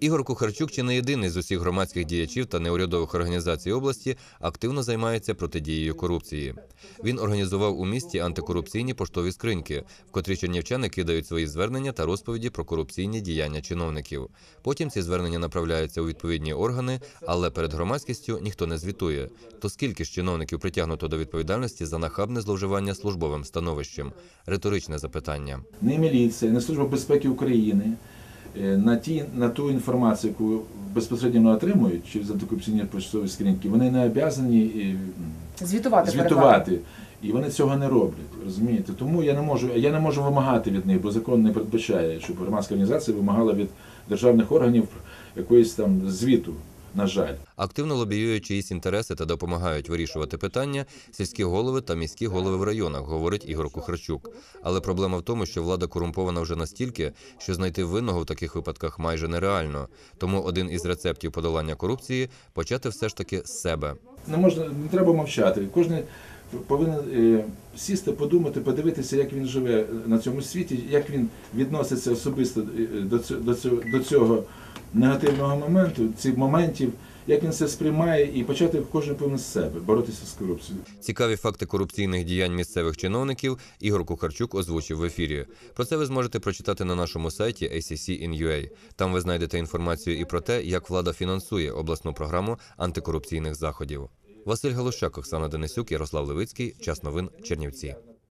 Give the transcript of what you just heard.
Ігор Кухарчук чи не єдиний з усіх громадських діячів та неурядових організацій області активно займається протидією корупції. Він організував у місті антикорупційні поштові скриньки, в котрі чернівчани кидають свої звернення та розповіді про корупційні діяння чиновників. Потім ці звернення направляються у відповідні органи, але перед громадськістю ніхто не звітує. То скільки ж чиновників притягнуто до відповідальності за нахабне зловживання службовим становищем? Риторичне запитання. не міліція, не Служба безпеки України на, ті, на ту інформацію, яку безпосередньо отримують через антикорупційні почтові скриньки, вони не обязані е, Звітувати, звітувати. І вони цього не роблять, розумієте? Тому я не можу, я не можу вимагати від них, бо закон не передбачає, щоб громадська організація вимагала від державних органів якоїсь там звіту, на жаль. Активно лобіюють чиїсь інтереси та допомагають вирішувати питання сільські голови та міські голови в районах, говорить Ігор Кухарчук. Але проблема в тому, що влада корумпована вже настільки, що знайти винного в таких випадках майже нереально. Тому один із рецептів подолання корупції почати все ж таки з себе. Не можна, не треба мовчати. Кожен повинен е, сісти, подумати, подивитися, як він живе на цьому світі, як він відноситься особисто е, до цього, до цього негативного моменту, цих моментів, як він це сприймає, і почати кожен повинен з себе боротися з корупцією. Цікаві факти корупційних діянь місцевих чиновників Ігор Кухарчук озвучив в ефірі. Про це ви зможете прочитати на нашому сайті ACC.in.ua. Там ви знайдете інформацію і про те, як влада фінансує обласну програму антикорупційних заходів. Василь Галущак, Оксана Денисюк, Ярослав Левицький. Час новин Чернівці.